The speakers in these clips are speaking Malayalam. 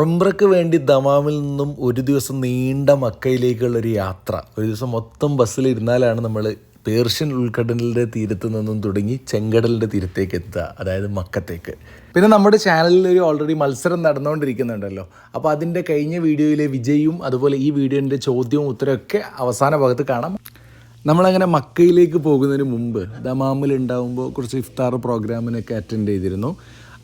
ഒമ്രക്ക് വേണ്ടി ദമാമിൽ നിന്നും ഒരു ദിവസം നീണ്ട മക്കയിലേക്കുള്ള ഒരു യാത്ര. ഒരു ദിവസം മൊത്തം ബസ്സിൽ ഇരുന്നാലാണ് നമ്മൾ പേർഷ്യൻ ഉൾക്കടലിന്റെ തീരത്ത് നിന്നും തുടങ്ങി ചെങ്കടലിന്റെ തീരത്തേക്ക് എത്തുക അതായത് മക്കത്തേക്ക്. പിന്നെ നമ്മുടെ ചാനലിൽ ഒരു ഓൾറെഡി മത്സരം നടന്നുകൊണ്ടിരിക്കുന്നുണ്ടല്ലോ. അപ്പോൾ അതിന്റെ കഴിഞ്ഞ വീഡിയോയിലെ വിജയും അതുപോലെ ഈ വീഡിയോന്റെ ചോദ്യവും ഉത്തരവൊക്കെ അവസാന ഭാഗത്ത് കാണാം. നമ്മളങ്ങനെ മക്കയിലേക്ക് പോകുന്നതിന് മുമ്പ് ദമാമിൽ ഉണ്ടാകുമ്പോൾ കുറച്ച് ഇഫ്താർ പ്രോഗ്രാമിനൊക്കെ അറ്റൻഡ് ചെയ്തിരുന്നു.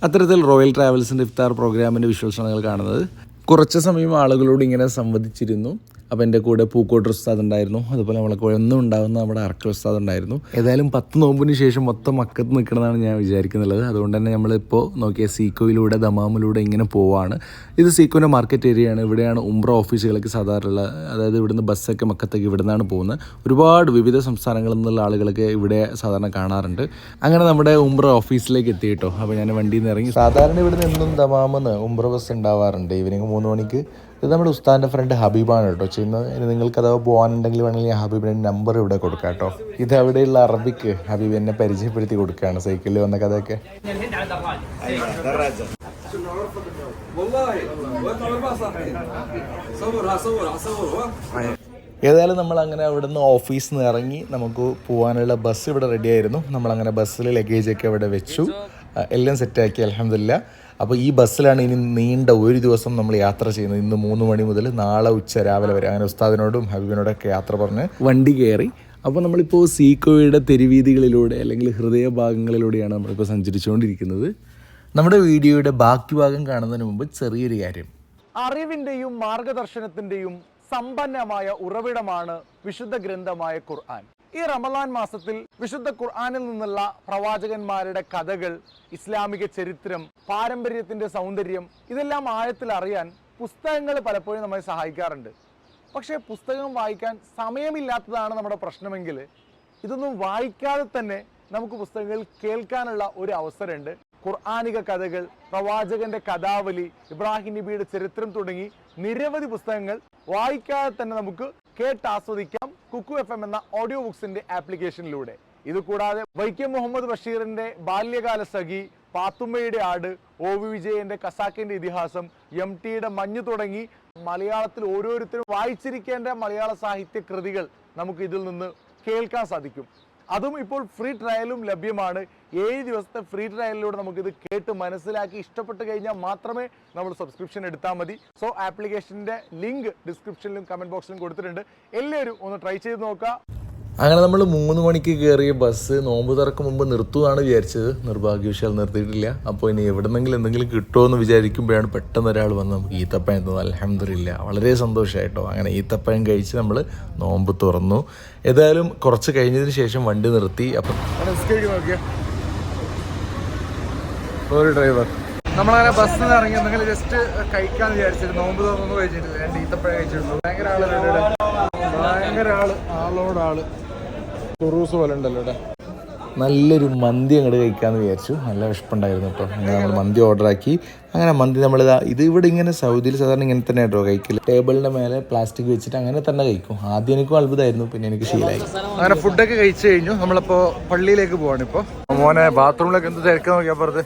അത്തരത്തിൽ റോയൽ ട്രാവൽസിന്റെ ഇഫ്താർ പ്രോഗ്രാമിന്റെ വിഷ്വൽസാണ് നിങ്ങൾ കാണുന്നത് കുറച്ച് സമയം ആളുകളോട് ഇങ്ങനെ സംവദിച്ചിരുന്നു. അപ്പോൾ എന്റെ കൂടെ പൂക്കോട്ട് ഉസ്താദ് ഉണ്ടായിരുന്നു. അതുപോലെ നമ്മളെ എന്നും ഉണ്ടാകുന്ന നമ്മുടെ അർക്കൽ ഉസ്താദ് ഉണ്ടായിരുന്നു. ഏതായാലും പത്ത് നോമ്പിന് ശേഷം മൊത്തം മക്കത്ത് നിൽക്കണമെന്നാണ് ഞാൻ വിചാരിക്കുന്നുള്ളത്. അതുകൊണ്ട് തന്നെ നമ്മളിപ്പോൾ നോക്കിയ സീക്കോയിലൂടെ ദമാമിലൂടെ ഇങ്ങനെ പോവാണ്. ഇത് സീക്കോന്റെ മാർക്കറ്റ് ഏരിയയാണ്. ഇവിടെയാണ് ഉംറ ഓഫീസുകളൊക്കെ സാധാരണ അതായത് ഇവിടുന്ന് ബസ്സൊക്കെ മക്കത്തേക്ക് ഇവിടുന്നാണ് പോകുന്നത്. ഒരുപാട് വിവിധ സംസ്ഥാനങ്ങളിൽ നിന്നുള്ള ആളുകളൊക്കെ ഇവിടെ സാധാരണ കാണാറുണ്ട്. അങ്ങനെ നമ്മുടെ ഉംറ ഓഫീസിലേക്ക് എത്തി കേട്ടോ. അപ്പോൾ ഞാൻ വണ്ടിയിൽ നിന്ന് ഇറങ്ങി. സാധാരണ ഇവിടെ നിന്നും ദമാമെന്ന് ഉംറ ബസ് ഉണ്ടാവാറുണ്ട്. ഈവനിങ് മൂന്ന് മണിക്ക്. ഇത് നമ്മുടെ ഉസ്താന്റെ ഫ്രണ്ട് ഹബീബാണ് കേട്ടോ ചെയ്യുന്നത്. ഇനി നിങ്ങൾക്ക് അഥവാ പോകാനുണ്ടെങ്കിൽ വേണമെങ്കിൽ ഹബീബിന്റെ നമ്പർ ഇവിടെ കൊടുക്കാം കേട്ടോ. ഇത് അവിടെയുള്ള അറബിക്ക് ഹബീബ് എന്നെ പരിചയപ്പെടുത്തി കൊടുക്കുകയാണ്. സൈക്കിളിൽ വന്ന കഥയൊക്കെ. ഏതായാലും നമ്മൾ അങ്ങനെ അവിടുന്ന് ഓഫീസിൽ നിന്ന് ഇറങ്ങി നമുക്ക് പോകാനുള്ള ബസ് ഇവിടെ റെഡിയായിരുന്നു നമ്മളങ്ങനെ ബസ്സിൽ ലഗേജൊക്കെ അവിടെ വെച്ചു. എല്ലാം സെറ്റാക്കി അലഹമില്ല അപ്പോൾ ഈ ബസ്സിലാണ് ഇനി നീണ്ട ഒരു ദിവസം നമ്മൾ യാത്ര ചെയ്യുന്നത്. ഇന്ന് മൂന്ന് മണി മുതൽ നാളെ ഉച്ച രാവിലെ വരെ. അങ്ങനെ ഉസ്താദിനോടും ഹബീബിനോടൊക്കെ യാത്ര പറഞ്ഞ് വണ്ടി കയറി. അപ്പോൾ നമ്മളിപ്പോൾ സീക്കോയുടെ തെരുവീതികളിലൂടെ അല്ലെങ്കിൽ ഹൃദയഭാഗങ്ങളിലൂടെയാണ് നമ്മളിപ്പോൾ സഞ്ചരിച്ചുകൊണ്ടിരിക്കുന്നത്. നമ്മുടെ വീഡിയോയുടെ ബാക്കി ഭാഗം കാണുന്നതിന് മുമ്പ് ചെറിയൊരു കാര്യം. അറിവിന്റെയും മാർഗദർശനത്തിന്റെയും സമ്പന്നമായ ഉറവിടമാണ് വിശുദ്ധ ഗ്രന്ഥമായ ഖുർആൻ. ഈ റമദാൻ മാസത്തിൽ വിശുദ്ധ ഖുർആാനിൽ നിന്നുള്ള പ്രവാചകന്മാരുടെ കഥകൾ ഇസ്ലാമിക ചരിത്രം പാരമ്പര്യത്തിന്റെ സൗന്ദര്യം ഇതെല്ലാം ആഴത്തിൽ അറിയാൻ പുസ്തകങ്ങൾ പലപ്പോഴും നമ്മെ സഹായിക്കാറുണ്ട്. പക്ഷേ പുസ്തകം വായിക്കാൻ സമയമില്ലാത്തതാണ് നമ്മുടെ പ്രശ്നമെങ്കിൽ ഇതൊന്നും വായിക്കാതെ തന്നെ നമുക്ക് പുസ്തകങ്ങൾ കേൾക്കാനുള്ള ഒരു അവസരമുണ്ട്. ഖുർആാനിക കഥകൾ പ്രവാചകന്റെ കഥാവലി ഇബ്രാഹിം നബിയുടെ ചരിത്രം തുടങ്ങി നിരവധി പുസ്തകങ്ങൾ വായിക്കാതെ തന്നെ നമുക്ക് കേട്ടാസ്വദിക്കാം. കുക്കു എഫ് എം എന്ന ഓഡിയോ ബുക്സിന്റെ ആപ്ലിക്കേഷനിലൂടെ ഇത് കൂടാതെ വൈക്കം മുഹമ്മദ് ബഷീറിന്റെ ബാല്യകാല സഖി പാത്തുമ്മയുടെ ആട് ഒ വി വിജയന്റെ കസാക്കിന്റെ ഇതിഹാസം എം ടിയുടെ മഞ്ഞ് തുടങ്ങി മലയാളത്തിൽ ഓരോരുത്തരും വായിച്ചിരിക്കേണ്ട മലയാള സാഹിത്യ കൃതികൾ നമുക്ക് ഇതിൽ നിന്ന് കേൾക്കാൻ സാധിക്കും. അതും ഇപ്പോൾ ഫ്രീ ട്രയലും ലഭ്യമാണ്. ഏഴ് ദിവസത്തെ ഫ്രീ ട്രയലിലൂടെ നമുക്കിത് കേട്ട് മനസ്സിലാക്കി ഇഷ്ടപ്പെട്ട് കഴിഞ്ഞാൽ മാത്രമേ നമ്മൾ സബ്സ്ക്രിപ്ഷൻ എടുത്താൽ മതി. സോ ആപ്ലിക്കേഷന്റെ ലിങ്ക് ഡിസ്ക്രിപ്ഷനിലും കമന്റ് ബോക്സിലും കൊടുത്തിട്ടുണ്ട്. എല്ലാവരും ഒന്ന് ട്രൈ ചെയ്ത് നോക്കുക. അങ്ങനെ നമ്മൾ മൂന്ന് മണിക്ക് കയറിയ ബസ് നോമ്പ് തുറക്കും മുമ്പ് നിർത്തുമെന്നാണ് വിചാരിച്ചത്. നിർഭാഗ്യവശാൽ നിർത്തിയിട്ടില്ല. അപ്പോൾ ഇനി എവിടെന്നെങ്കിലും എന്തെങ്കിലും കിട്ടുമോ എന്ന് വിചാരിക്കുമ്പോഴാണ് പെട്ടെന്ന് ഒരാൾ വന്ന് നമുക്ക് ഈത്തപ്പഴം തന്നു അലഹമില്ല വളരെ സന്തോഷമായിട്ടോ അങ്ങനെ ഈത്തപ്പഴം കഴിച്ച് നമ്മൾ നോമ്പ് തുറന്നു. ഏതായാലും കുറച്ച് കഴിഞ്ഞതിന് ശേഷം വണ്ടി നിർത്തി. അപ്പം ഒരു ഡ്രൈവർ നമ്മളങ്ങനെ ബസ്സിൽ നിന്ന് ഇറങ്ങി എന്തെങ്കിലും ജസ്റ്റ് കഴിക്കാന്ന് വിചാരിച്ചിട്ട് നോമ്പ് തോന്നുന്നു കഴിച്ചിട്ടില്ല രണ്ട് ഈത്തപ്പഴം കഴിച്ചിട്ടുള്ളൂ. ഭയങ്കര ആൾ ഭയങ്കര ആൾ ആളോട് തുറൂസ് പോലെ ഉണ്ടല്ലോ ഇവിടെ നല്ലൊരു മന്തി അങ്ങോട്ട് കഴിക്കാമെന്ന് വിചാരിച്ചു. നല്ല വിഷപ്പുണ്ടായിരുന്നു കേട്ടോ അങ്ങനെ നമ്മൾ മന്തി ഓർഡർ ആക്കി. അങ്ങനെ മന്തി നമ്മൾ ഇത് ഇവിടെ ഇങ്ങനെ സൗദിയിൽ സാധാരണ ഇങ്ങനെ തന്നെ കേട്ടോ കഴിക്കില്ല ടേബിളിന്റെ മേലെ പ്ലാസ്റ്റിക് വെച്ചിട്ട് അങ്ങനെ തന്നെ കഴിക്കും. ആദ്യം എനിക്കും അത്ഭുതമായിരുന്നു പിന്നെ എനിക്ക് ശീലമായി അങ്ങനെ ഫുഡൊക്കെ കഴിച്ചു കഴിഞ്ഞു. നമ്മളിപ്പോ പള്ളിയിലേക്ക് പോവാണ് ഇപ്പൊ. മോനെ ബാത്റൂമിലൊക്കെ എന്ത് തിരക്ക് നോക്കിയാൽ അപ്പുറത്ത്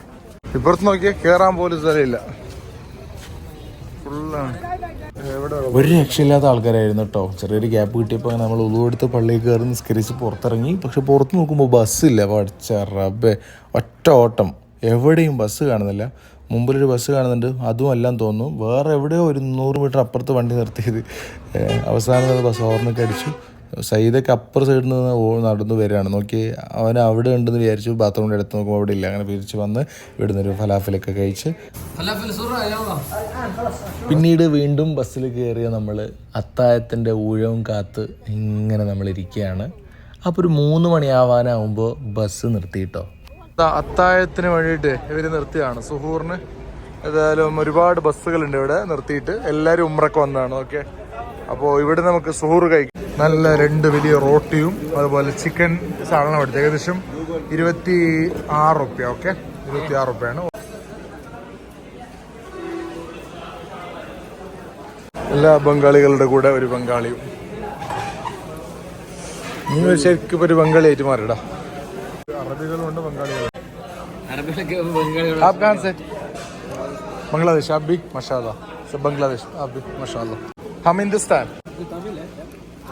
ഇപ്പുറത്ത് നോക്കിയാൽ കേറാൻ പോലും സ്ഥലമില്ല. ഫുള്ളാണ്. ഒരു രക്ഷയില്ലാത്ത ആൾക്കാരായിരുന്നു കേട്ടോ ചെറിയൊരു ഗ്യാപ്പ് കിട്ടിയപ്പോൾ നമ്മൾ ഉളുവെടുത്ത് പള്ളിയിൽ കയറി നിസ്കരിച്ച് പുറത്തിറങ്ങി. പക്ഷെ പുറത്ത് നോക്കുമ്പോൾ ബസ്സില്ല പഠിച്ച റബ്ബെ. ഒറ്റ ഓട്ടം. എവിടെയും ബസ് കാണുന്നില്ല. മുമ്പിലൊരു ബസ് കാണുന്നുണ്ട്. അതും എല്ലാം തോന്നുന്നു. വേറെ എവിടെയോ ഒരു നൂറ് മീറ്റർ അപ്പുറത്ത് വണ്ടി നിർത്തിയത്. അവസാനം ബസ് ഓർമ്മയ്ക്ക് അടിച്ചു. സയ്യിദൊക്കെ അപ്പുറ സൈഡിൽ നിന്ന് നടന്നു വരികയാണ്. നോക്കി അവൻ അവിടെ ഉണ്ടെന്ന് വിചാരിച്ചു ബാത്റൂമിന്റെ അടുത്ത് നോക്കുമ്പോൾ അവിടെ ഇല്ല. അങ്ങനെ പിരിച്ചു വന്ന് ഇവിടുന്ന് ഒരു ഫലാഫലൊക്കെ കഴിച്ച് പിന്നീട് വീണ്ടും ബസ്സിൽ കയറിയ നമ്മൾ അത്തായത്തിന്റെ ഊഴവും കാത്ത് ഇങ്ങനെ നമ്മൾ ഇരിക്കുകയാണ്. അപ്പോൾ ഒരു മൂന്ന് മണിയാവാനാവുമ്പോൾ ബസ് നിർത്തിയിട്ടോ? അത്തായത്തിന് വേണ്ടിയിട്ട് ഇവർ നിർത്തിയാണ് സുഹൂറിന് ഏതായാലും ഒരുപാട് ബസ്സുകളുണ്ട് ഇവിടെ നിർത്തിയിട്ട്. എല്ലാവരും ഉമ്രക്ക് വന്നതാണ് ഓക്കെ അപ്പോൾ ഇവിടെ നമുക്ക് സുഹൂർ കഴിക്കും. നല്ല രണ്ട് വലിയ റോട്ടിയും അതുപോലെ ചിക്കൻ സാധനം എടുത്ത് ഏകദേശം ഇരുപത്തി ആറ് റുപ്യ ഓക്കെ ഇരുപത്തി ആറ് റുപ്യാണ്. എല്ലാ ബംഗാളികളുടെ കൂടെ ഒരു ബംഗാളിയും. നീ ശരിക്കും ഒരു ബംഗാളിയായിട്ട് മാറിടാ അറബികളുണ്ട് ബംഗാളികളും. അറബികളൊക്കെ ബംഗാളികൾ Bangladesh, a big mashallah. So Bangladesh, a big mashallah. Hum Hindustan.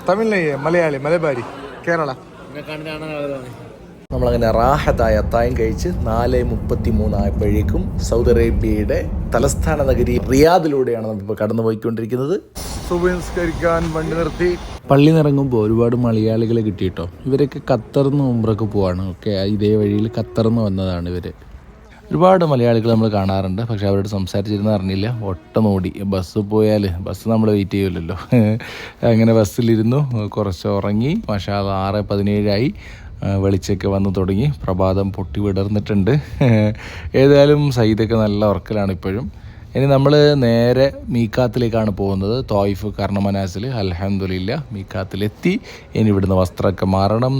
Tamil നെയ്യ് മലയാളി മലബാരി. കേരള. നമ്മളങ്ങനെ റാഹത്തായ അത്തായം കഴിച്ച് നാല് മുപ്പത്തി മൂന്നായപ്പോഴേക്കും സൗദി അറേബ്യയുടെ തലസ്ഥാന നഗരി റിയാദിലൂടെയാണ് നമ്മളിപ്പോൾ കടന്നുപോയിക്കൊണ്ടിരിക്കുന്നത്. വണ്ടി നിർത്തി. പള്ളി നിറങ്ങുമ്പോൾ ഒരുപാട് മലയാളികളെ കിട്ടിയിട്ടോ? ഇവരൊക്കെ ഖത്തറിന്ന് മുമ്പറൊക്കെ പോവാണ്. ഒക്കെ ഇതേ വഴിയിൽ ഖത്തറിന്ന് വന്നതാണ് ഇവർ ഒരുപാട് മലയാളികൾ നമ്മൾ കാണാറുണ്ട്. പക്ഷെ അവരോട് സംസാരിച്ചിരുന്ന അറിഞ്ഞില്ല. ഒട്ടനോടി ബസ് പോയാൽ ബസ് നമ്മൾ വെയിറ്റ് ചെയ്യുമല്ലോ അങ്ങനെ ബസ്സിലിരുന്നു. കുറച്ച് ഉറങ്ങി. അത് ആറ് പതിനേഴായി. വെളിച്ചൊക്കെ വന്ന് തുടങ്ങി. പ്രഭാതം പൊട്ടി വിടർന്നിട്ടുണ്ട്. ഏതായാലും സയ്യിദൊക്കെ നല്ല ഉറക്കലാണ് ഇപ്പോഴും. ഇനി നമ്മൾ നേരെ മീക്കാത്തിലേക്കാണ് പോകുന്നത്. തോയിഫ് കർണമനാസിൽ അലഹമുല്ല മീക്കാത്തിലെത്തി ഇനി ഇവിടുന്ന് വസ്ത്രമൊക്കെ മാറണം.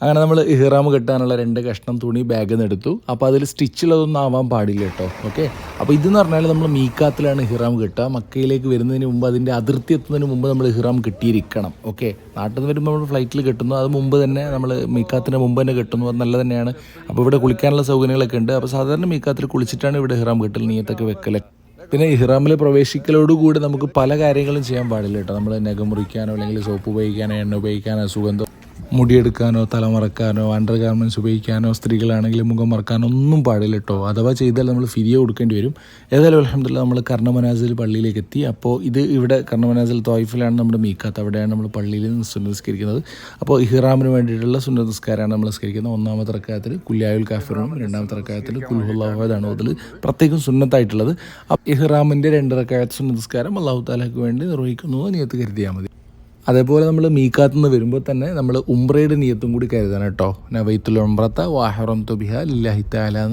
അങ്ങനെ നമ്മൾ ഇഹ്റാം കെട്ടാനുള്ള രണ്ട് കഷ്ണം തുണി ബാഗിൽ നിന്ന് എടുത്തു. അപ്പോൾ അതിൽ സ്റ്റിച്ചുള്ളതൊന്നും ആവാൻ പാടില്ല കേട്ടോ. ഓക്കെ അപ്പോൾ ഇതെന്ന് പറഞ്ഞാൽ നമ്മൾ മീക്കാത്തിലാണ് ഇഹ്റാം കെട്ടുക. മക്കയിലേക്ക് വരുന്നതിന് മുമ്പ് അതിന്റെ അതിർത്തി എത്തുന്നതിന് മുമ്പ് നമ്മൾ ഇഹ്റാം കെട്ടിയിരിക്കണം. ഓക്കെ നാട്ടിൽ നിന്ന് വരുമ്പോൾ നമ്മൾ ഫ്ലൈറ്റിൽ കെട്ടുന്നു. അത് മുമ്പ് തന്നെ നമ്മൾ മീക്കാത്തിന് മുമ്പ് തന്നെ കെട്ടുന്നു. അത് നല്ല തന്നെയാണ്. അപ്പോൾ ഇവിടെ കുളിക്കാനുള്ള സൗകര്യങ്ങളൊക്കെ ഉണ്ട്. അപ്പോൾ സാധാരണ മീക്കാത്തിൽ കുളിച്ചിട്ടാണ് ഇവിടെ ഇഹ്റാം കെട്ടൽ നീയത്തൊക്കെ വെക്കൽ പിന്നെ ഇഹ്റാമിൽ പ്രവേശിക്കലോടുകൂടി നമുക്ക് പല കാര്യങ്ങളും ചെയ്യാൻ പാടില്ല കേട്ടോ. നമ്മൾ നഖം മുറിക്കാനോ അല്ലെങ്കിൽ സോപ്പ് ഉപയോഗിക്കാനോ എണ്ണ ഉപയോഗിക്കാനോ സുഗന്ധം മുടിയെടുക്കാനോ തലമറക്കാനോ അണ്ടർ ഗാർമെന്റ്സ് ഉപയോഗിക്കാനോ സ്ത്രീകളാണെങ്കിൽ മുഖം മറക്കാനോ ഒന്നും പാടില്ല കേട്ടോ അഥവാ ചെയ്താൽ നമ്മൾ ഫിരിയ കൊടുക്കേണ്ടി വരും. ഏതായാലും അലഹമില്ല നമ്മൾ കർണമനാസിൽ പള്ളിയിലേക്ക് എത്തി. അപ്പോൾ ഇത് ഇവിടെ കർണമനാസിൽ തോയ്ഫിലാണ് നമ്മുടെ മീക്കാത്ത് അവിടെയാണ് നമ്മൾ പള്ളിയിൽ നിന്ന് സുന്നസ്കരിക്കുന്നത് അപ്പോൾ ഇഹ്റാമിന് വേണ്ടിയിട്ടുള്ള സുനസ്കാരമാണ് നമ്മൾ സ്കരിക്കുന്നത് ഒന്നാമത്തെ റക്കായത്തിൽ കുല്യായുൽ കാഫിറും രണ്ടാമത്തെ റക്കായത്തിൽ കുൽഹുല്ലാഹുദാണ് അതിൽ പ്രത്യേകം സുന്നത്തായിട്ടുള്ളത്. ഇഹ്റാമിന്റെ രണ്ട് സുന്നതസ്കാരം അള്ളാഹു താലാക്ക് വേണ്ടി നിർവഹിക്കുന്നു നിയത്ത് കരുതിയാൽ മതി. അതേപോലെ നമ്മൾ മീക്കാത്ത് നിന്ന് വരുമ്പോൾ തന്നെ നമ്മൾ ഉംറയുടെ നിയത്തും കൂടി കരുതണം കേട്ടോ. നവൈത്തുൽ ഉംറത്ത വാഹറം തുബിഹ ലില്ലാഹി താല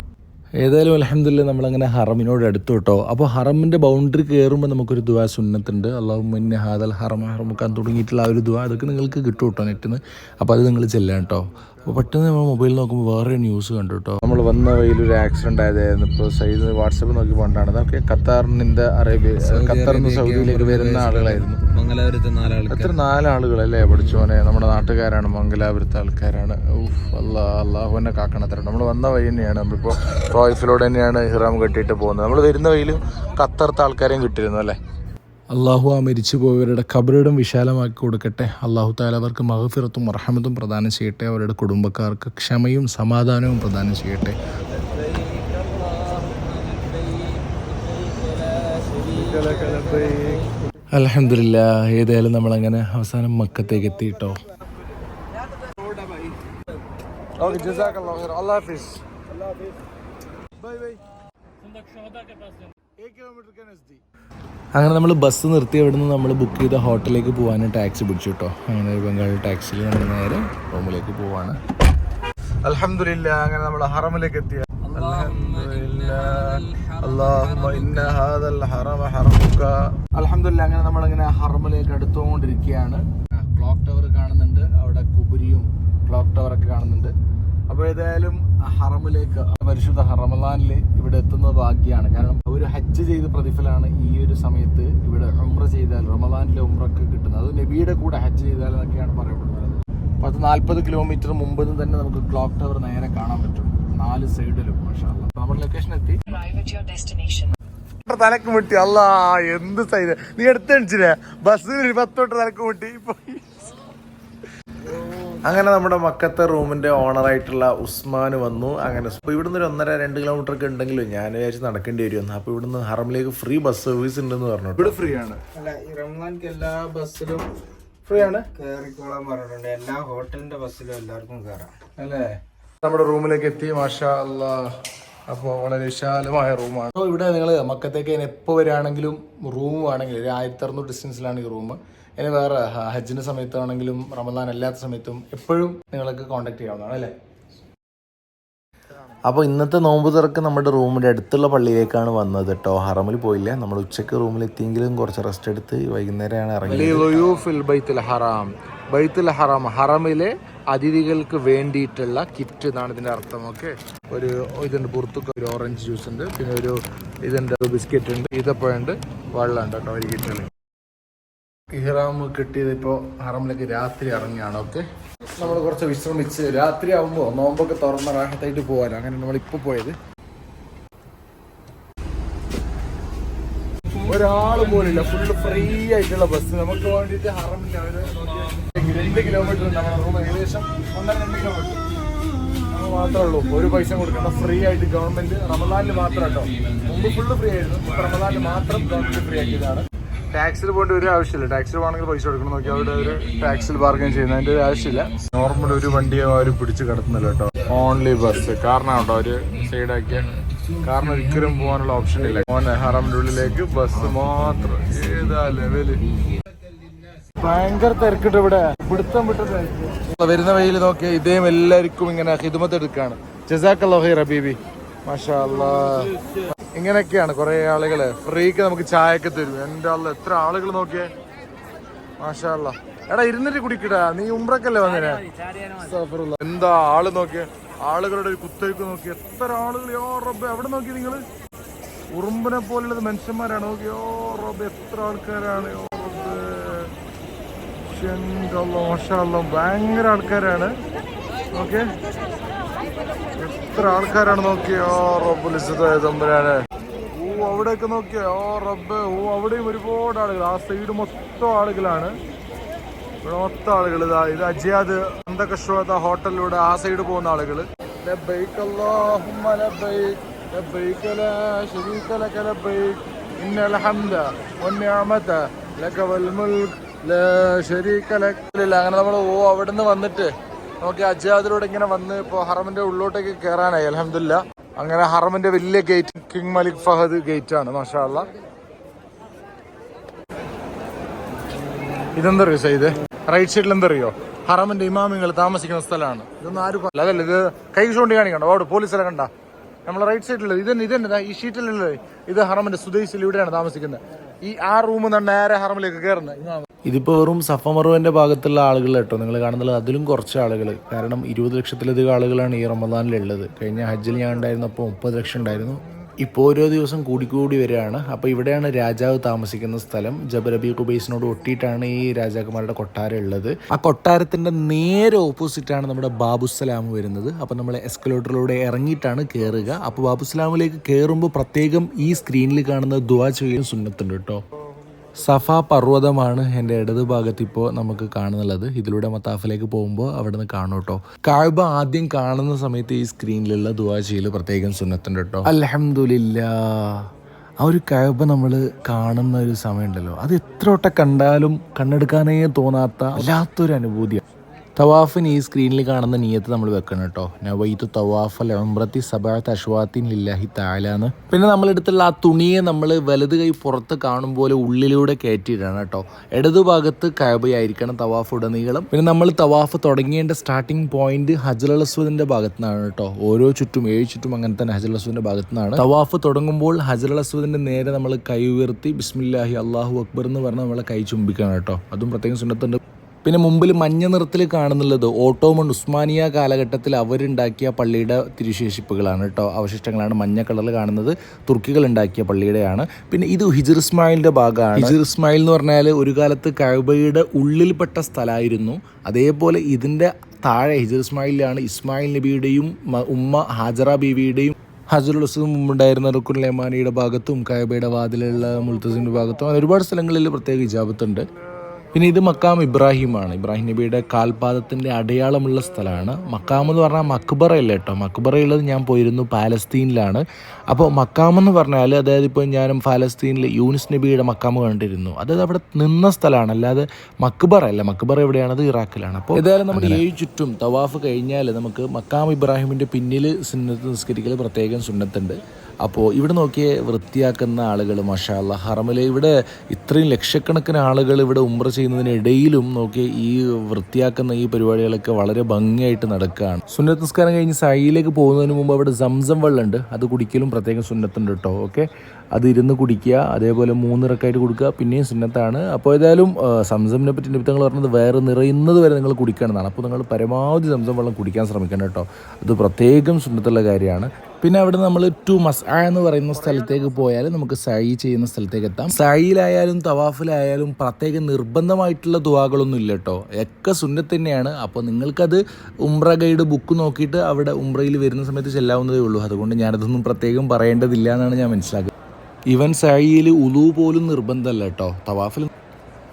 ഏതായാലും അലഹമില്ല നമ്മളങ്ങനെ ഹറമിനോട് അടുത്തു കേട്ടോ. അപ്പോൾ ഹറമിന്റെ ബൗണ്ടറി കയറുമ്പോൾ നമുക്കൊരു ദുവാ സുന്നത്തുണ്ട്. അള്ളാഹു മുന്നെ ഹാദൽ ഹറം ഹറമുക്കാൻ തുടങ്ങിയിട്ടുള്ള ആ ഒരു ദുവാ അതൊക്കെ നിങ്ങൾക്ക് കിട്ടും കേട്ടോ നെറ്റിന് അപ്പോൾ അത് നിങ്ങൾ ചെല്ലാം കേട്ടോ. അപ്പോൾ പെട്ടെന്ന് നമ്മൾ മൊബൈൽ നോക്കുമ്പോൾ വേറെ ന്യൂസ് കണ്ടു കേട്ടോ നമ്മൾ വന്ന വഴിയിൽ ഒരു ആക്സിഡന്റ് ആയതായിരുന്നു. ഇപ്പോൾ സൈഡ് വാട്സപ്പ് നോക്കി കൊണ്ടാണ് അതൊക്കെ ഖത്താറിന്റെ അറേബ്യ ഖത്തറിൽ നിന്ന് സൗദിയിലേക്ക് വരുന്ന ആളുകളായിരുന്നു. എത്ര നാലാളുകളല്ലേ പഠിച്ചോനെ നമ്മുടെ നാട്ടുകാരാണ് മംഗലാപുരത്തെ ആൾക്കാരാണ്. അല്ലാ അള്ളാഹുവിനെ കാക്കണത്ര നമ്മൾ വന്ന വഴി തന്നെയാണ്. നമ്മളിപ്പോൾ റോയ്ഫിലൂടെ തന്നെയാണ് ഹിറാം കെട്ടിയിട്ട് പോകുന്നത്. നമ്മൾ വരുന്ന വഴിയിലും ഖത്തറത്തെ ആൾക്കാരെയും കിട്ടിയിരുന്നു അല്ലേ? അള്ളാഹു ആ മരിച്ചു പോയവരുടെ ഖബറിടം വിശാലമാക്കി കൊടുക്കട്ടെ അള്ളാഹു താല അവർക്ക് മഹഫിറത്തും റഹമത്തും പ്രദാനം ചെയ്യട്ടെ അവരുടെ കുടുംബക്കാർക്ക് ക്ഷമയും സമാധാനവും പ്രദാനം ചെയ്യട്ടെ അലഹമില്ല ഏതായാലും നമ്മളങ്ങനെ അവസാനം മക്കത്തേക്ക് എത്തിയിട്ടോ ओके जजाक अल्लाह खैर अल्लाह हाफिज बाय बाय एक किलोमीटर के नजदीक അങ്ങനെ നമ്മൾ ബസ് നിർത്തി അവിടെ നിന്ന് നമ്മൾ ബുക്ക് ചെയ്ത ഹോട്ടലിലേക്ക് പോകാൻ ടാക്സി പിടിച്ചു കേട്ടോ അങ്ങനെ ബംഗാളി ടാക്സിയിൽ നമ്മൾ നേരെ റൂമിലേക്ക് പോവാണ്. അലഹമില്ല അങ്ങനെ നമ്മൾ ഹറമിലേക്ക് എത്തിയ. അങ്ങനെ നമ്മളങ്ങനെ ഹറമിലേക്ക് അടുത്തുകൊണ്ടിരിക്കുകയാണ്. ക്ലോക്ക് ടവർ കാണുന്നുണ്ട്. അവിടെ കുബുരിയും ക്ലോക്ക് ടവർ ഒക്കെ കാണുന്നുണ്ട്. അപ്പോൾ ഏതായാലും ഹറമിലേക്ക് പരിശുദ്ധ ഹറമലാനിൽ ഇവിടെ എത്തുന്നത് ഭാഗ്യമാണ് കാരണം ഒരു ഹജ്ജ് ചെയ്ത പ്രതിഫലമാണ് ഈ ഒരു സമയത്ത് ഇവിടെ ഉംറ ചെയ്താൽ റമലാനിലെ ഉംറക്ക് കിട്ടുന്നത്. അത് നബിയുടെ കൂടെ ഹജ്ജ് ചെയ്താൽ എന്നൊക്കെയാണ് പറയപ്പെടുന്നത്. പത്ത് നാൽപ്പത് കിലോമീറ്റർ മുമ്പ് നിന്ന് തന്നെ നമുക്ക് ക്ലോക്ക് ടവർ നേരെ കാണാൻ പറ്റും. നാല് സൈഡിലും നമ്മുടെ ലൊക്കേഷൻ എത്തി. തലക്ക് മുട്ടി. അല്ല എന്ത് സൈഡ്? നീ എടുത്തേ ബസ്സിന് ഒരു പത്തോട്ട് തലക്ക് മുട്ടി. ഇപ്പൊ അങ്ങനെ നമ്മുടെ മക്കത്തെ റൂമിന്റെ ഓണറായിട്ടുള്ള ഉസ്മാൻ വന്നു. അങ്ങനെ അപ്പോൾ ഇവിടുന്ന് ഒരു ഒന്നര രണ്ട് കിലോമീറ്റർ ഒക്കെ ഉണ്ടെങ്കിലും ഞാൻ വിചാരിച്ച് നടക്കേണ്ടി വരുമെന്ന് അപ്പോൾ ഇവിടുന്ന് ഹറമിലേക്ക് ഫ്രീ ബസ് സർവീസ് ഉണ്ടെന്ന് പറഞ്ഞു. ഇവിടെ ഫ്രീ ആണ് അല്ല റംസാൻക്ക് എല്ലാ ബസ്സിലും ഫ്രീ ആണ് കയറിക്കോളാൻ പറഞ്ഞിട്ടുണ്ട്. എല്ലാ ഹോട്ടലിന്റെ ബസ്സിലും എല്ലാവർക്കും കയറാം അല്ലേ? നമ്മുടെ റൂമിലേക്ക് എത്തി മാഷാ അല്ലാ അപ്പോൾ വളരെ വിശാലമായ റൂമാണ്. അപ്പോൾ ഇവിടെ നിങ്ങൾ മക്കത്തേക്ക് എപ്പോൾ വരികയാണെങ്കിലും റൂം വേണമെങ്കിൽ ഒരു ആയിരത്തി അറുന്നൂറ് ഡിസ്റ്റൻസിലാണ് ഈ റൂം ഇനി വേറെ ഹജ്ജിന്റെ സമയത്താണെങ്കിലും റമദാൻ അല്ലാത്ത സമയത്തും എപ്പോഴും നിങ്ങൾക്ക് കോൺടാക്ട് ചെയ്യാവുന്നതാണ് അല്ലേ? അപ്പോൾ ഇന്നത്തെ നോമ്പ് തുറക്ക് നമ്മുടെ റൂമിന്റെ അടുത്തുള്ള പള്ളിയിലേക്കാണ് വന്നത് കേട്ടോ ഹറമിൽ പോയില്ല. നമ്മൾ ഉച്ചയ്ക്ക് റൂമിൽ എത്തിയെങ്കിലും കുറച്ച് റെസ്റ്റ് എടുത്ത് വൈകുന്നേരമാണ് ഇറങ്ങിയത്. ബൈത്തുൽ ഹറാം. ബൈത്തുൽ ഹറാം ഹറമിലെ അതിഥികൾക്ക് വേണ്ടിയിട്ടുള്ള കിറ്റ് എന്നാണ് ഇതിന്റെ അർത്ഥം. ഓക്കെ? ഒരു ഇതുണ്ട് പുറത്തൊക്കെ ഒരു ഓറഞ്ച് ജ്യൂസ് ഉണ്ട്. പിന്നെ ഒരു ഇതുണ്ട് ബിസ്ക്കറ്റ് ഉണ്ട്. ഈത്തപ്പഴുണ്ട് വെള്ളം ഉണ്ട് കേട്ടോ ഒരു കിറ്റിൽ ഇഹ്റാം കിട്ടിയത് ഇപ്പോൾ ഹറമിലേക്ക് രാത്രി ഇറങ്ങിയാണ് ഓക്കെ നമ്മൾ കുറച്ച് വിശ്രമിച്ച് രാത്രി ആകുമ്പോൾ നോമ്പൊക്കെ തുറന്ന റാഹത്തായിട്ട് പോകാൻ അങ്ങനെ നമ്മളിപ്പോൾ പോയത്. ഒരാൾ പോലില്ല ഫുള്ള് ഫ്രീ ആയിട്ടുള്ള ബസ് നമുക്ക് വേണ്ടിയിട്ട് ഹറമില്ല രണ്ട് കിലോമീറ്റർ നമ്മുടെ റൂം ഏകദേശം ഒന്നര രണ്ട് കിലോമീറ്റർ നമ്മൾ മാത്രമേ ഉള്ളൂ. ഒരു പൈസ കൊടുക്കേണ്ട. ഫ്രീ ആയിട്ട് ഗവൺമെന്റ് റമദാനിൽ മാത്രം കേട്ടോ മുമ്പ് ഫുള്ള് ഫ്രീ ആയിരുന്നു. റമദാനിൽ മാത്രം ഗവൺമെന്റ് ഫ്രീ ആക്കിയതാണ്. ടാക്സിൽ പോകേണ്ട ഒരു ആവശ്യമില്ല. ടാക്സിൽ പോകണമെങ്കിൽ പൈസ കൊടുക്കണം. നോക്കി അവിടെ ഒരു ടാക്സിൽ ബാർഗൈൻ ചെയ്യുന്ന അതിന്റെ ഒരു ആവശ്യമില്ല. നോർമൽ ഒരു വണ്ടിയെ അവർ പിടിച്ച് കിടത്തുന്നില്ല കേട്ടോ. ഓൺലി ബസ് കാരണം കേട്ടോ അവർ സൈഡാക്കിയ കാരണം ഒരിക്കലും പോകാനുള്ള ഓപ്ഷൻ ഇല്ല. മോനെ ഹറാമിന്റെ ഉള്ളിലേക്ക് ബസ് മാത്രം. ഏതാ ലെവൽ ഭയങ്കര തിരക്കിട്ട് ഇവിടെ. പിടുത്തം വിട്ടത് വരുന്ന വഴിയിൽ നോക്കിയാൽ ഇതേം എല്ലാവർക്കും ഇങ്ങനെ ഹിദ്മത്ത് എടുക്കുകയാണ് ജസാക്കല്ലോ ഹൈ റബീബി മാഷാ ഇങ്ങനെയൊക്കെയാണ് കുറെ ആളുകൾ ഫ്രീക്ക് നമുക്ക് ചായയൊക്കെ തരും. എന്റെ ആളെ എത്ര ആളുകൾ നോക്കിയേ? മാഷാള്ള എടാ ഇരുന്നിട്ട് കുടിക്കടാ. നീ ഉമ്രക്കല്ലേ വന്നേ എന്താ ആൾ നോക്കിയേ? ആളുകളുടെ ഒരു കുത്തൊഴുക്ക് നോക്കി. എത്ര ആളുകൾ യോ റബ്ബെ എവിടെ നോക്കി നിങ്ങൾ ഉറുമ്പിനെ പോലുള്ളത് മനുഷ്യന്മാരാണ്. നോക്കി യോ റബ്ബെ എത്ര ആൾക്കാരാണ്? യോ റബ്ബേ. ശ്ശെന്റെ മാഷാ അല്ലാ, ഭയങ്കര ആൾക്കാരാണ്. ഓക്കെ എത്ര ആൾക്കാരാണ് നോക്കിയോ? റബ്ബുലിസതായ തമ്പുരാന്. അവിടെയൊക്കെ നോക്കിയോ ഓ റബ്ബ് ഓ അവിടെയും ഒരുപാട് ആളുകൾ. ആ സൈഡ് മൊത്തം ആളുകളാണ്. ഇവിടെ മൊത്തം ആളുകൾ. ഇതാ ഇത് അജിയാദ് അന്തകശ്വത ഹോട്ടലിലൂടെ ആ സൈഡ് പോകുന്ന ആളുകൾ അങ്ങനെ നമ്മൾ ഓ അവിടുന്ന് വന്നിട്ട് നോക്കി അജാദിലൂടെ ഇങ്ങനെ വന്ന് ഇപ്പോൾ ഹറമിന്റെ ഉള്ളോട്ടേക്ക് കയറാനായി അലഹമില്ല അങ്ങനെ ഹറമിന്റെ വലിയ gate king Malik Fahad gate ആണ് മാഷാ അല്ലാ ഇതെന്തറിയോ സൈദ് റൈറ്റ് സൈഡിൽ എന്തറിയോ? ഹറമിന്റെ ഇമാമിങ്ങൾ താമസിക്കുന്ന സ്ഥലമാണ്. ഇതൊന്നും ആരും പറ- അതല്ല ഇത് കൈ ചൂണ്ടി കാണിക്കണ്ട. ഓട് പോലീസിലെ കണ്ട. നമ്മളെ റൈറ്റ് സൈഡിലുള്ളത് ഇതന്നെ ഇതന്നെ ഈ ഷീറ്റിലുള്ളത് ഇത് ഹറമിന്റെ സുദേശിൽ ഇവിടെയാണ് താമസിക്കുന്നത്. ഈ ആ റൂം നേരെ ഹറമിലേക്ക് കയറുന്നത് ഇതിപ്പോ വെറും സഫമറുവിന്റെ ഭാഗത്തുള്ള ആളുകൾ കേട്ടോ. നിങ്ങൾ കാണുന്നത് അതിലും കുറച്ച് ആളുകൾ കാരണം ഇരുപത് ലക്ഷത്തിലധികം ആളുകളാണ് ഈ റമദാനിലുള്ളത്. കഴിഞ്ഞ ഹജ്ജിൽ ഞാൻ ഉണ്ടായിരുന്നപ്പോൾ മുപ്പത് ലക്ഷം ഉണ്ടായിരുന്നു. ഇപ്പോൾ ഓരോ ദിവസം കൂടിക്കൂടി വരികയാണ്. അപ്പോൾ ഇവിടെയാണ് രാജാവ് താമസിക്കുന്ന സ്ഥലം. ജബരബി കുബൈസിനോട് ഒട്ടിയിട്ടാണ് ഈ രാജാക്കന്മാരുടെ കൊട്ടാരം ഉള്ളത്. ആ കൊട്ടാരത്തിന്റെ നേരെ ഓപ്പോസിറ്റാണ് നമ്മുടെ ബാബുസലാം വരുന്നത്. അപ്പോൾ നമ്മൾ എസ്കലേറ്ററിലൂടെ ഇറങ്ങിയിട്ടാണ് കയറുക അപ്പോൾ ബാബുസലാമിലേക്ക് കയറുമ്പോൾ പ്രത്യേകം ഈ സ്ക്രീനിൽ കാണുന്ന ദുവാ ചെയ്യുന്ന സുന്നത്തുണ്ട് കേട്ടോ. സഫ പർവതമാണ് എന്റെ ഇടത് ഭാഗത്ത് ഇപ്പോൾ നമുക്ക് കാണുന്നുള്ളത്. ഇതിലൂടെ മത്താഫിലേക്ക് പോകുമ്പോൾ അവിടെ നിന്ന് കാണും കേട്ടോ. കാഴ്ബ ആദ്യം കാണുന്ന സമയത്ത് ഈ സ്ക്രീനിലുള്ള ദുവാ ചെയ്യൽ പ്രത്യേകം സുന്നത്തുണ്ട് കേട്ടോ. അലഹമുല്ല ആ ഒരു കഴബ നമ്മൾ കാണുന്ന ഒരു സമയമുണ്ടല്ലോ. അത് എത്ര വട്ടം കണ്ടാലും കണ്ണെടുക്കാനേ തോന്നാത്ത വല്ലാത്തൊരു അനുഭൂതിയാണ് തവാഫിന് ഈ സ്ക്രീനിൽ കാണുന്ന നീയത്ത് നമ്മൾ വെക്കണം കേട്ടോ. നവൈത്തു തവാഫ് അൽ ഉംറത്തി സബാത്ത് അഷ്വാത്തിൻ ലില്ലാഹി താലാന്ന് പിന്നെ നമ്മളെടുത്തുള്ള ആ തുണിയെ നമ്മൾ വലത് കൈ പുറത്ത് കാണും പോലെ ഉള്ളിലൂടെ കയറ്റിയിടണം കേട്ടോ. ഇടതു ഭാഗത്ത് കയബയായിരിക്കണം തവാഫ് ഉടനീളം. പിന്നെ നമ്മൾ തവാഫ് തുടങ്ങേണ്ട സ്റ്റാർട്ടിംഗ് പോയിന്റ് ഹജൽ അസ്വദിന്റെ ഭാഗത്തു നിന്നാണ് കേട്ടോ. ഓരോ ചുറ്റും ഏഴ് ചുറ്റും അങ്ങനെ തന്നെ ഹജൽ അസ്വദിന്റെ ഭാഗത്തു നിന്നാണ് തവാഫ് തുടങ്ങുമ്പോൾ ഹജൽ അസ്വദിന്റെ നേരെ നമ്മൾ കൈ ഉയർത്തി ബിസ്മില്ലാഹി അള്ളാഹു അക്ബർ എന്ന് പറഞ്ഞ് നമ്മളെ കൈ ചുംബിക്കണം കേട്ടോ. അതും പ്രത്യേകം സുന്നത്തുണ്ട്. പിന്നെ മുമ്പിൽ മഞ്ഞ നിറത്തിൽ കാണുന്നുള്ളത് ഓട്ടോമൺ ഉസ്മാനിയ കാലഘട്ടത്തിൽ അവരുണ്ടാക്കിയ പള്ളിയുടെ തിരുശേഷിപ്പുകളാണ് കേട്ടോ. അവശിഷ്ടങ്ങളാണ് മഞ്ഞ കളറിൽ കാണുന്നത്. തുർക്കികൾ ഉണ്ടാക്കിയ പള്ളിയുടെയാണ്. പിന്നെ ഇത് ഹിജിർ ഇസ്മായിലിന്റെ ഭാഗമാണ്. ഹിജിർ ഇസ്മായിൽ എന്ന് പറഞ്ഞാൽ ഒരു കാലത്ത് കഴബയുടെ ഉള്ളിൽപ്പെട്ട സ്ഥലമായിരുന്നു. അതേപോലെ ഇതിന്റെ താഴെ ഹിജിർ ഇസ്മായിലാണ് ഇസ്മായിൽ നബിയുടെയും ഉമ്മ ഹാജറ ബീവിയുടെയും ഹജറുൽ ഉസ്സും മുമ്പുണ്ടായിരുന്ന റുക്കുൽ ലേമാനിയുടെ ഭാഗത്തും കയബയുടെ വാതിലുള്ള മുൽത്തസിന്റെ ഭാഗത്തും അങ്ങനെ ഒരുപാട് സ്ഥലങ്ങളിൽ പ്രത്യേക ഇജാബത്തുണ്ട് പിന്നെ ഇത് മക്കാം ഇബ്രാഹിമാണ്. ഇബ്രാഹിം നബിയുടെ കാൽപാദത്തിന്റെ അടയാളമുള്ള സ്ഥലമാണ്. മക്കാം എന്ന് പറഞ്ഞാൽ മക്ബറ അല്ല കേട്ടോ? മക്ബറയുള്ളത് ഞാൻ പോയിരുന്നു പാലസ്തീനിലാണ്. അപ്പോൾ മക്കാം എന്ന് പറഞ്ഞാൽ അതായത് ഇപ്പോൾ ഞാനും പാലസ്തീനിൽ യൂനിസ് നബിയുടെ മക്കാം കണ്ടിരുന്നു. അതായത് അവിടെ നിന്ന സ്ഥലമാണ്. അല്ലാതെ മക്ബറ അല്ല. മക്ബറ എവിടെയാണത്? ഇറാഖിലാണ്. അപ്പോൾ ഏതായാലും നമ്മുടെ ഏഴ് ചുറ്റും തവാഫ് കഴിഞ്ഞാൽ നമുക്ക് മക്കാം ഇബ്രാഹിമിന്റെ പിന്നിൽ സുന്നത്ത് നിസ്കരിക്കൽ പ്രത്യേകം സുന്നത്തുണ്ട്. അപ്പോൾ ഇവിടെ നോക്കിയ വൃത്തിയാക്കുന്ന ആളുകൾ മഷാല്ല ഹറമിലെ ഇവിടെ ഇത്രയും ലക്ഷക്കണക്കിന് ആളുകൾ ഇവിടെ ഉംറ ചെയ്യുന്നതിനിടയിലും നോക്കി ഈ വൃത്തിയാക്കുന്ന ഈ പരിപാടികളൊക്കെ വളരെ ഭംഗിയായിട്ട് നടക്കുകയാണ് സുന്നത്ത് നിസ്കാരം കഴിഞ്ഞ് സൈയിലേക്ക് പോകുന്നതിന് മുമ്പ് അവിടെ സംസം വെള്ളമുണ്ട്. അത് കുടിക്കലും പ്രത്യേകം സുന്നത്തുണ്ട് കേട്ടോ. ഓക്കെ? അത് ഇരുന്ന് കുടിക്കുക അതേപോലെ മൂന്നിറക്കായിട്ട് കൊടുക്കുക. പിന്നെയും സുന്നത്താണ്. അപ്പോൾ ഏതായാലും സംസമിനെ പറ്റി നിമിത്തങ്ങൾ പറഞ്ഞത് വേറെ നിറയുന്നത് വരെ നിങ്ങൾ കുടിക്കണമെന്നാണ് അപ്പോൾ നിങ്ങൾ പരമാവധി സംസം വെള്ളം കുടിക്കാൻ ശ്രമിക്കണം കേട്ടോ. അത് പ്രത്യേകം സുന്നത്തുള്ള കാര്യമാണ്. പിന്നെ അവിടെ നമ്മൾ ടു മസ്ആ എന്ന് പറയുന്ന സ്ഥലത്തേക്ക് പോയാൽ നമുക്ക് സായി ചെയ്യുന്ന സ്ഥലത്തേക്ക് എത്താം. സായിലായാലും തവാഫിലായാലും പ്രത്യേക നിർബന്ധമായിട്ടുള്ള ദുവാകളൊന്നും ഇല്ല കേട്ടോ ഒക്കെ സുന്നത്ത് തന്നെയാണ്. അപ്പോൾ നിങ്ങൾക്കത് ഉംറ ഗൈഡ് ബുക്ക് നോക്കിയിട്ട് അവിടെ ഉംറയിൽ വരുന്ന സമയത്ത് ചെല്ലാവുന്നതേ ഉള്ളൂ. അതുകൊണ്ട് ഞാനതൊന്നും പ്രത്യേകം പറയേണ്ടതില്ല എന്നാണ് ഞാൻ മനസ്സിലാക്കുക ഇവൻ സായിയിൽ ഉലു പോലും നിർബന്ധമല്ല കേട്ടോ തവാഫിൽ.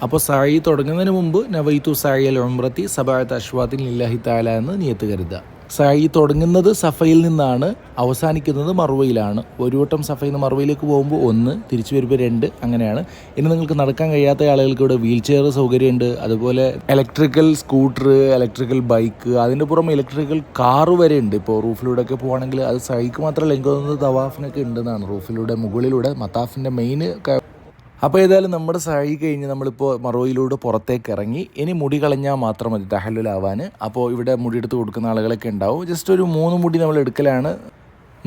അപ്പോൾ സായി തുടങ്ങുന്നതിന് മുമ്പ് നവൈത്തു സായി അൽ ഉംറത്തി സബായത്ത് അശ്വാത്തിൻ ലില്ലാഹി താല എന്ന് നിയത്ത് കരുതുക. സായി തുടങ്ങുന്നത് സഫയിൽ നിന്നാണ് അവസാനിക്കുന്നത് മറുവയിലാണ്. ഒരു വട്ടം സഫയിൽ നിന്ന് മറുവയിലേക്ക് പോകുമ്പോൾ ഒന്ന് തിരിച്ചു വരുമ്പോൾ രണ്ട് അങ്ങനെയാണ്. ഇനി നിങ്ങൾക്ക് നടക്കാൻ കഴിയാത്ത ആളുകൾക്ക് ഇവിടെ വീൽ ചെയർ സൗകര്യമുണ്ട്. അതുപോലെ ഇലക്ട്രിക്കൽ സ്കൂട്ടർ ഇലക്ട്രിക്കൽ ബൈക്ക് അതിന്റെ പുറമെ ഇലക്ട്രിക്കൽ കാറ് വരെ ഉണ്ട് ഇപ്പോൾ റൂഫിലൂടെ ഒക്കെ പോകുകയാണെങ്കിൽ അത് സായിക്ക് മാത്രമല്ല എനിക്ക് തവാഫിനൊക്കെ ഉണ്ടെന്നാണ് റൂഫിലൂടെ മുകളിലൂടെ മത്താഫിന്റെ മെയിൻ അപ്പോൾ ഏതായാലും നമ്മുടെ സായി കഴിഞ്ഞ് നമ്മളിപ്പോൾ മറോയിലൂടെ പുറത്തേക്ക് ഇറങ്ങി. ഇനി മുടി കളഞ്ഞാൽ മാത്രം മതി തഹല്ലുലാവാൻ അപ്പോൾ ഇവിടെ മുടി എടുത്ത് കൊടുക്കുന്ന ആളുകളൊക്കെ ഉണ്ടാവും. ജസ്റ്റ് ഒരു മൂന്ന് മുടി നമ്മൾ എടുക്കലാണ്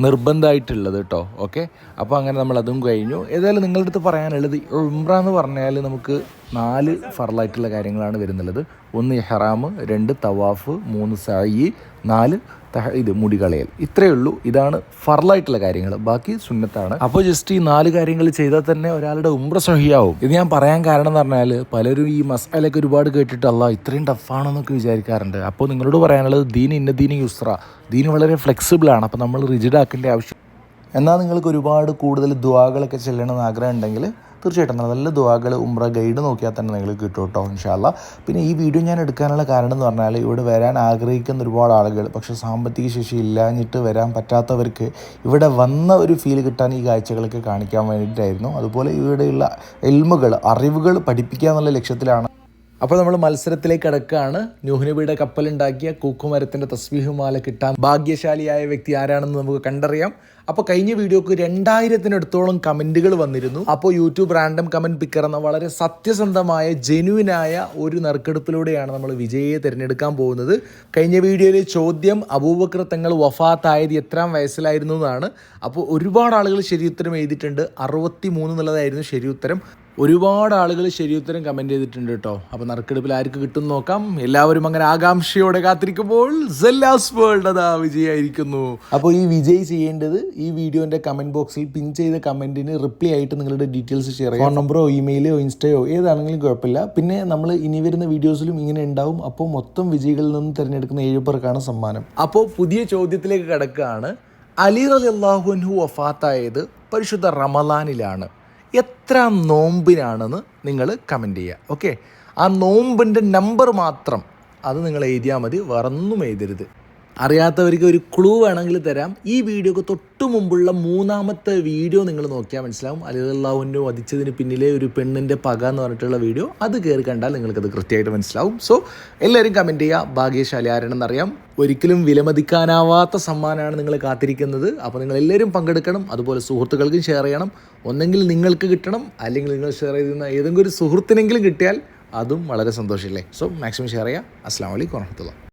നിർബന്ധമായിട്ടുള്ളത് കേട്ടോ ഓക്കെ അപ്പോൾ അങ്ങനെ നമ്മൾ അതും കഴിഞ്ഞു. ഏതായാലും നിങ്ങളുടെ അടുത്ത് പറയാനുള്ളത് ഉംറ എന്ന് പറഞ്ഞാൽ നമുക്ക് നാല് ഫറലായിട്ടുള്ള കാര്യങ്ങളാണ് വരുന്നുള്ളത്. ഒന്ന് ഹെറാം രണ്ട് തവാഫ് മൂന്ന് സായി നാല് തഹ ഇത് മുടി കളയൽ ഇത്രയേ ഉള്ളൂ. ഇതാണ് ഫറലായിട്ടുള്ള കാര്യങ്ങൾ. ബാക്കി സുന്നത്താണ്. അപ്പോൾ ജസ്റ്റ് ഈ നാല് കാര്യങ്ങൾ ചെയ്താൽ തന്നെ ഒരാളുടെ ഉംറ സഹിയാവും. ഇത് ഞാൻ പറയാൻ കാരണം എന്ന് പറഞ്ഞാൽ പലരും ഈ മസാലയൊക്കെ ഒരുപാട് കേട്ടിട്ട് അല്ല ഇത്രയും ടഫാണെന്നൊക്കെ വിചാരിക്കാറുണ്ട്. അപ്പോൾ നിങ്ങളോട് പറയാനുള്ളത് ദീൻ ഇന്ന ദീൻ യുസ്ര. ദീൻ വളരെ ഫ്ലെക്സിബിൾ ആണ്. അപ്പോൾ നമ്മൾ റിജിഡ് ആക്കേണ്ട ആവശ്യം എന്നാൽ നിങ്ങൾക്ക് ഒരുപാട് കൂടുതൽ ദുവാകളൊക്കെ ചെല്ലണമെന്ന് ആഗ്രഹം ഉണ്ടെങ്കിൽ തീർച്ചയായിട്ടും നല്ല ദുവാകൾ ഉംറ ഗൈഡ് നോക്കിയാൽ തന്നെ നിങ്ങൾക്ക് കിട്ടും കേട്ടോ ഇൻഷാല്ല പിന്നെ ഈ വീഡിയോ ഞാൻ എടുക്കാനുള്ള കാരണം എന്ന് പറഞ്ഞാൽ ഇവിടെ വരാൻ ആഗ്രഹിക്കുന്ന ഒരുപാട് ആളുകൾ പക്ഷേ സാമ്പത്തിക ശേഷി ഇല്ലാഞ്ഞിട്ട് വരാൻ പറ്റാത്തവർക്ക് ഇവിടെ വന്ന ഒരു ഫീൽ കിട്ടാൻ ഈ കാഴ്ചകളൊക്കെ കാണിക്കാൻ വേണ്ടിയിട്ടായിരുന്നു. അതുപോലെ ഇവിടെയുള്ള എൽമുകൾ അറിവുകൾ പഠിപ്പിക്കുക എന്നുള്ള ലക്ഷ്യത്തിലാണ് അപ്പോൾ നമ്മൾ മത്സരത്തിലേക്ക് കടക്കുകയാണ് ന്യൂഹ്നബിയുടെ കപ്പലുണ്ടാക്കിയ കൂക്കുമരത്തിന്റെ തസ്വീഹുമാല കിട്ടാൻ ഭാഗ്യശാലിയായ വ്യക്തി ആരാണെന്ന് നമുക്ക് കണ്ടറിയാം. അപ്പോൾ കഴിഞ്ഞ വീഡിയോക്ക് രണ്ടായിരത്തിനടുത്തോളം കമന്റുകൾ വന്നിരുന്നു. അപ്പോൾ യൂട്യൂബ് റാൻഡം കമന്റ് പിക്കർ എന്ന വളരെ സത്യസന്ധമായ ജെനുവിനായ ഒരു നറുക്കെടുപ്പിലൂടെയാണ് നമ്മൾ വിജയിയെ തിരഞ്ഞെടുക്കാൻ പോകുന്നത്. കഴിഞ്ഞ വീഡിയോയിലെ ചോദ്യം അബൂബക്കർ തങ്ങൾ വഫാത്തായത് എത്രാം വയസ്സിലായിരുന്നു എന്നാണ്. അപ്പോൾ ഒരുപാട് ആളുകൾ ശരിയുത്തരം എഴുതിയിട്ടുണ്ട്. അറുപത്തി മൂന്ന് എന്നുള്ളതായിരുന്നു ശരിയുത്തരം ഒരുപാട് ആളുകൾ ശരിയുത്തരം കമന്റ് ചെയ്തിട്ടുണ്ട് കേട്ടോ. അപ്പോൾ നറുക്കെടുപ്പിൽ ആർക്ക് കിട്ടും നോക്കാം. എല്ലാവരും അങ്ങനെ ആകാംക്ഷയോടെ കാത്തിരിക്കുമ്പോൾ സെല്ലാസ് വേൾഡ് അതാ വിജയായിരിക്കുന്നു. അപ്പോൾ ഈ വിജയ് ചെയ്യേണ്ടത് ഈ വീഡിയോന്റെ കമന്റ് ബോക്സിൽ പിൻ ചെയ്ത കമന്റിന് റിപ്ലൈ ആയിട്ട് നിങ്ങളുടെ ഡീറ്റെയിൽസ് ഷെയർ ചെയ്യാം. ഫോൺ നമ്പറോ ഇമെയിലോ ഇൻസ്റ്റയോ ഏതാണെങ്കിലും കുഴപ്പമില്ല. പിന്നെ നമ്മൾ ഇനി വരുന്ന വീഡിയോസിലും ഇങ്ങനെ ഉണ്ടാവും. അപ്പോൾ മൊത്തം വിജയികളിൽ നിന്ന് തിരഞ്ഞെടുക്കുന്ന ഏഴ് പേർക്കാണ് സമ്മാനം. അപ്പോൾ പുതിയ ചോദ്യത്തിലേക്ക് കിടക്കുകയാണ്. അലി റലി അള്ളാഹുൻഹു വഫാത്തായത് പരിശുദ്ധ റമലാനിലാണ് എത്ര നോമ്പിനാണെന്ന് നിങ്ങൾ കമന്റ് ചെയ്യുക ഓക്കെ ആ നോമ്പിന്റെ നമ്പർ മാത്രം അത് നിങ്ങൾ എഴുതിയാൽ മതി വേറൊന്നും എഴുതരുത്. അറിയാത്തവർക്ക് ഒരു ക്ലൂ വേണമെങ്കിൽ തരാം. ഈ വീഡിയോക്ക് തൊട്ട് മുമ്പുള്ള മൂന്നാമത്തെ വീഡിയോ നിങ്ങൾ നോക്കിയാൽ മനസ്സിലാവും. അലിഹുല്ലാഹുവിനെ വധിച്ചതിന് പിന്നിലെ ഒരു പെണ്ണിന്റെ പക എന്ന് പറഞ്ഞിട്ടുള്ള വീഡിയോ. അത് കയറി കണ്ടാൽ നിങ്ങൾക്കത് കൃത്യമായിട്ട് മനസ്സിലാവും. സോ എല്ലാവരും കമന്റ് ചെയ്യുക. ഭാഗ്യശാലി ആരാണെന്നറിയാം. ഒരിക്കലും വിലമതിക്കാനാവാത്ത സമ്മാനമാണ് നിങ്ങൾ കാത്തിരിക്കുന്നത്. അപ്പോൾ നിങ്ങൾ എല്ലാവരും പങ്കെടുക്കണം. അതുപോലെ സുഹൃത്തുക്കൾക്കും ഷെയർ ചെയ്യണം. ഒന്നെങ്കിൽ നിങ്ങൾക്ക് കിട്ടണം. അല്ലെങ്കിൽ നിങ്ങൾ ഷെയർ ചെയ്യുന്ന ഏതെങ്കിലും ഒരു സുഹൃത്തിനെങ്കിലും കിട്ടിയാൽ അതും വളരെ സന്തോഷമില്ലേ? സോ മാക്സിമം ഷെയർ ചെയ്യുക. അസ്സാം വലൈക്കും വാഹമത്തുള്ള